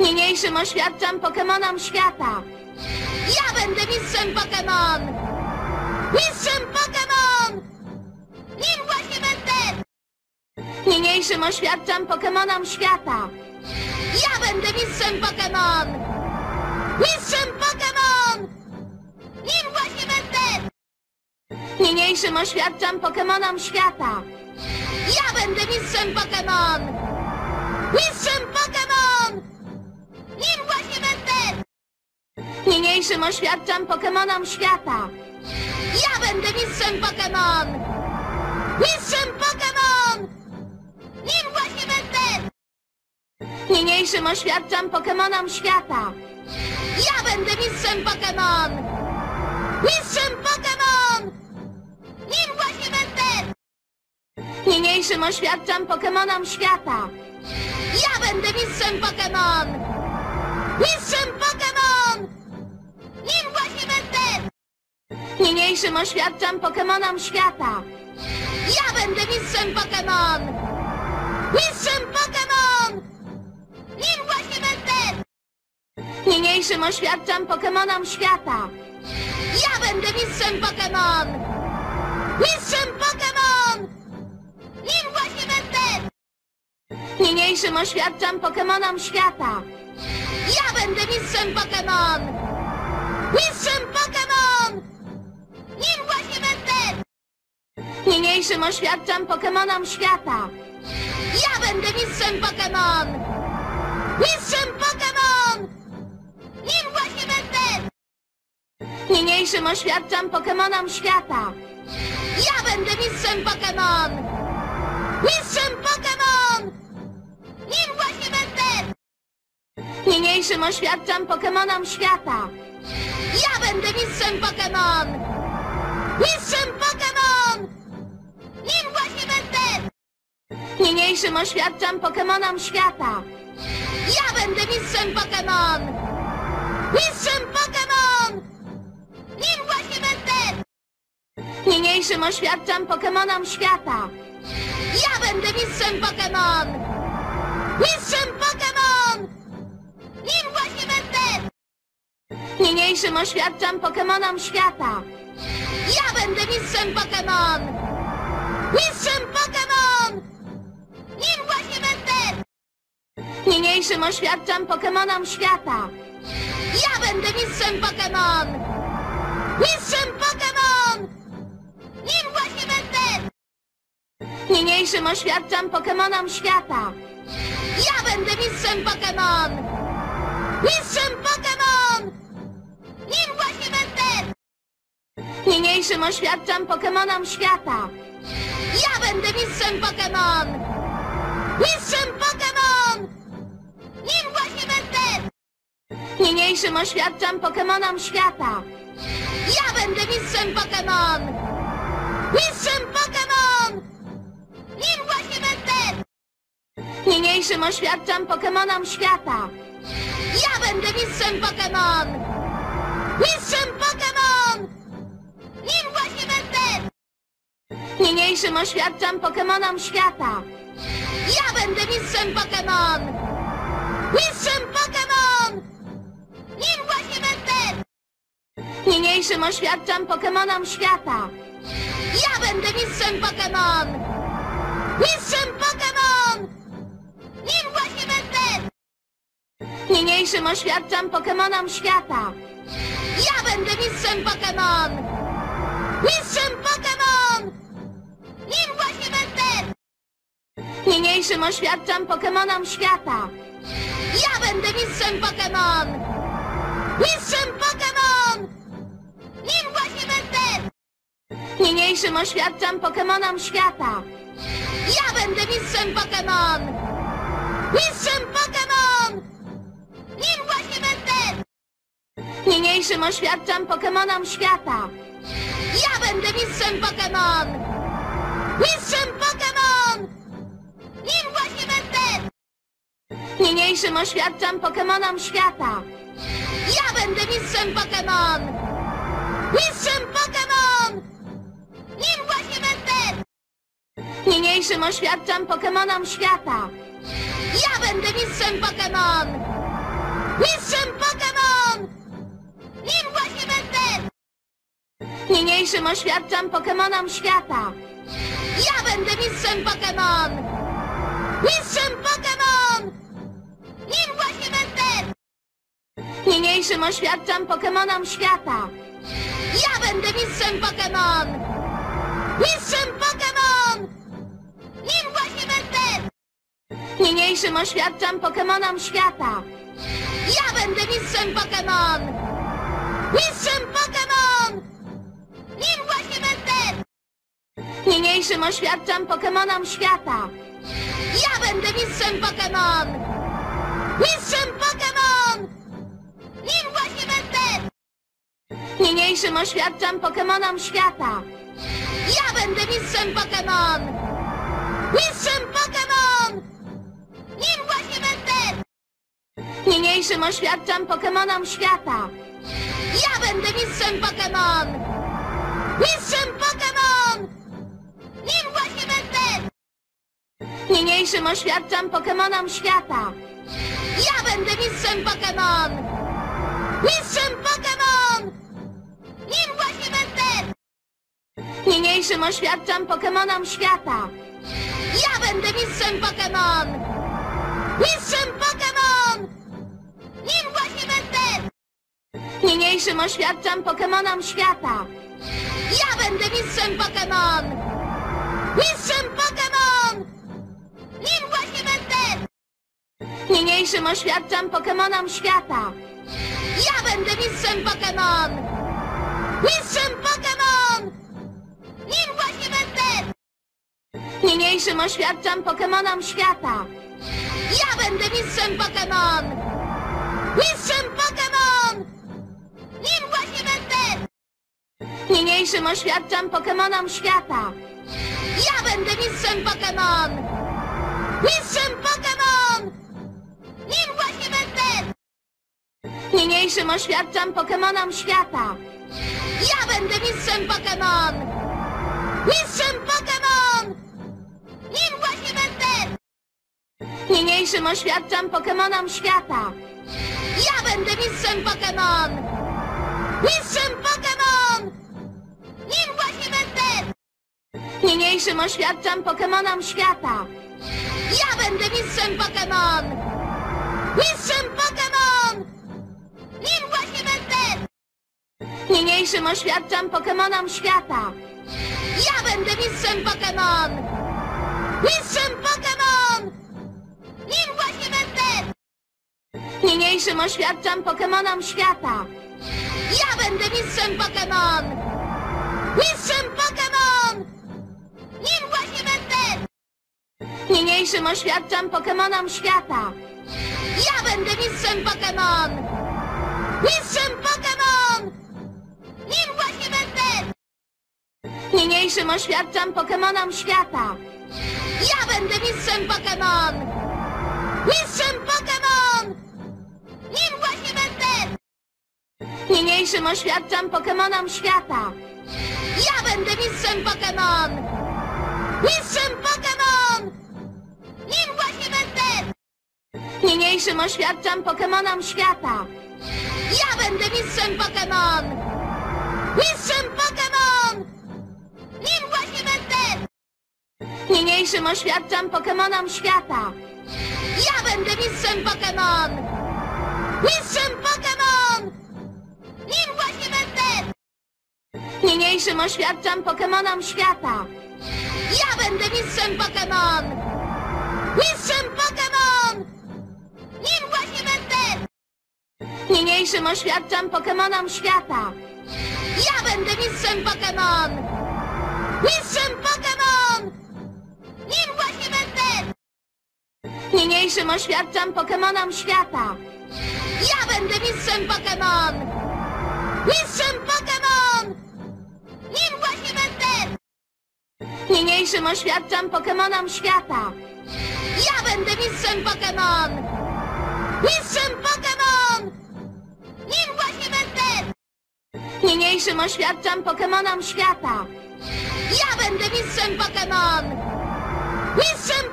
Niniejszym oświadczam Pokemonom świata. Ja będę mistrzem Pokemon! Mistrzem Pokemon! Nim właśnie będę! Niniejszym oświadczam Pokemonom świata. Ja będę mistrzem Pokemon! Mistrzem Pokemon! Nim właśnie będę! Niniejszym oświadczam Pokemonom świata. Ja będę mistrzem Pokemon! Mistrzem Pokemon! Niniejszym oświadczam Pokemonom świata. Ja będę mistrzem Pokemon! Mistrzem Pokemon! Nim właśnie będę! Niniejszym oświadczam Pokemonom świata. Ja będę mistrzem Pokemon! Mistrzem Pokemon! Nim właśnie będę! Niniejszym oświadczam Pokemonom świata. Ja będę mistrzem Pokemon! Mistrzem Pokemon! Niniejszym oświadczam Pokemonom świata. Ja będę mistrzem Pokemon! Mistrzem Pokemon! Nim właśnie będę! Niniejszym oświadczam Pokemonom świata. Ja będę mistrzem Pokemon! Mistrzem Pokemon! Nim właśnie będę! Niniejszym oświadczam Pokemonom świata. Ja będę mistrzem Pokemon! Niniejszym oświadczam Pokemonom świata. Ja będę mistrzem Pokemon! Mistrzem Pokemon! Nim właśnie będę! Niniejszym oświadczam Pokemonom świata. Ja będę mistrzem Pokemon! Mistrzem Pokemon! Nim właśnie będę! Niniejszym oświadczam Pokemonom świata. Ja będę mistrzem Pokemon! Mistrzem Pokemon! Niniejszym oświadczam Pokemonom świata. Ja będę mistrzem Pokemon! Mistrzem Pokemon! Nim właśnie będę! Niniejszym oświadczam Pokemonom świata. Ja będę mistrzem Pokemon! Mistrzem Pokemon! Nim właśnie będę! Niniejszym oświadczam Pokemonom świata. Ja będę mistrzem Pokemon! Mistrzem Pokemon! Niniejszym oświadczam Pokemonom świata. Ja będę mistrzem Pokemon! Mistrzem Pokemon! Nim właśnie będę! Niniejszym oświadczam Pokemonom świata. Ja będę mistrzem Pokemon! Mistrzem Pokemon! Nim właśnie będę! Niniejszym oświadczam Pokemonom świata. Ja będę mistrzem Pokemon! Mistrzem Pokemon! Niniejszym oświadczam Pokemonom świata. Ja będę mistrzem Pokemon! Mistrzem Pokemon! Nim właśnie będę! Niniejszym oświadczam Pokemonom świata. Ja będę mistrzem Pokemon! Mistrzem Pokemon! Nim właśnie będę! Niniejszym oświadczam Pokemonom świata. Ja będę mistrzem Pokemon! Mistrzem Niniejszym oświadczam Pokemonom świata. Ja będę mistrzem Pokemon! Mistrzem Pokemon! Nim właśnie będę! Niniejszym oświadczam Pokemonom świata. Ja będę mistrzem Pokemon! Mistrzem Pokemon! Nim właśnie będę! Niniejszym oświadczam Pokemonom świata. Ja będę mistrzem Pokemon! Mistrzem Pokemon! Niniejszym oświadczam Pokemonom świata. Ja będę mistrzem Pokemon! Mistrzem Pokemon! Nim właśnie będę! Niniejszym oświadczam Pokemonom świata. Ja będę mistrzem Pokemon! Mistrzem Pokemon! Nim właśnie będę! Niniejszym oświadczam Pokemonom świata. Ja będę mistrzem Pokemon! Mistrzem Pokemon! Niniejszym oświadczam Pokemonom świata. Ja będę mistrzem Pokemon! Mistrzem Pokémon! Nim właśnie będę! Niniejszym oświadczam Pokemonom świata. Ja będę mistrzem Pokémon! Mistrzem Pokémon! Nim właśnie będę! Niniejszym oświadczam Pokemonom świata. Ja będę mistrzem Pokémon! Mistrzem Pokémon! Niniejszym oświadczam Pokemonom świata. Ja będę mistrzem Pokémon! Mistrzem Pokémon! Nim właśnie będę! Niniejszym oświadczam Pokemonom świata. Ja będę mistrzem Pokémon! Mistrzem Pokémon! Nim właśnie będę! Niniejszym oświadczam Pokemonom świata. Ja będę mistrzem Pokémon! Mistrzem Pokémon! Niniejszym oświadczam Pokemonom świata. Ja będę mistrzem Pokémon! Mistrzem Pokémon! Nim właśnie będę! Niniejszym oświadczam Pokemonom świata. Ja będę mistrzem Pokémon! Mistrzem Pokémon! Nim właśnie będę! Niniejszym oświadczam Pokemonom świata. Ja będę mistrzem Pokémon! Mistrzem Pokémon! Niniejszym oświadczam Pokemonom świata. Ja będę mistrzem Pokémon! Mistrzem Pokémon! Nim właśnie będę! Niniejszym oświadczam Pokemonom świata. Ja będę mistrzem Pokémon! Mistrzem Pokémon! Nim właśnie będę! Niniejszym oświadczam Pokemonom świata. Ja będę mistrzem Pokémon! Mistrzem Pokémon! Niniejszym oświadczam Pokemonom świata. Ja będę mistrzem Pokémon! Mistrzem Pokémon! Nim właśnie będę! Niniejszym oświadczam Pokemonom świata. Ja będę mistrzem Pokémon! Mistrzem Pokémon! Nim właśnie będę! Niniejszym oświadczam Pokemonom świata. Ja będę mistrzem Pokémon! Mistrzem Pokémon! Niniejszym oświadczam Pokemonom świata. Ja będę mistrzem Pokémon! Mistrzem Pokémon! Nim właśnie będę! Niniejszym oświadczam Pokemonom świata. Ja będę mistrzem Pokémon! Mistrzem Pokémon! Nim właśnie będę! Niniejszym oświadczam Pokemonom świata. Ja będę mistrzem Pokémon! Mistrzem Pokémon! Niniejszym oświadczam Pokemonom świata. Ja będę mistrzem Pokémon! Mistrzem Pokémon! Nim właśnie będę! Niniejszym oświadczam Pokemonom świata. Ja będę mistrzem Pokémon! Mistrzem Pokémon! Nim właśnie będę! Niniejszym oświadczam Pokemonom świata. Ja będę mistrzem Pokémon! Mistrzem Pokémon! Nim właśnie będę! Niniejszym oświadczam Pokemonom świata. Ja będę mistrzem Pokémon! Mistrzem Pokémon! Nim właśnie będę! Niniejszym oświadczam Pokemonom świata. Ja będę mistrzem Pokémon! Mistrzem Pokémon! Nim właśnie będę! Niniejszym oświadczam Pokemonom świata. Ja będę mistrzem Pokémon! Mistrzem Pokémon! Nim właśnie będę! Niniejszym oświadczam Pokemonom świata. Ja będę mistrzem Pokémon! Mistrzem Pokémon! Nim właśnie będę! Niniejszym oświadczam Pokemonom świata. Ja będę mistrzem Pokémon! Mistrzem Pokémon! Nim właśnie będę! Niniejszym oświadczam Pokemonom świata. Mistrzem Pokémon! Mistrzem Pokémon! Nim właśnie będę! Niniejszym oświadczam Pokemonom świata. Ja będę mistrzem Pokémon! Mistrzem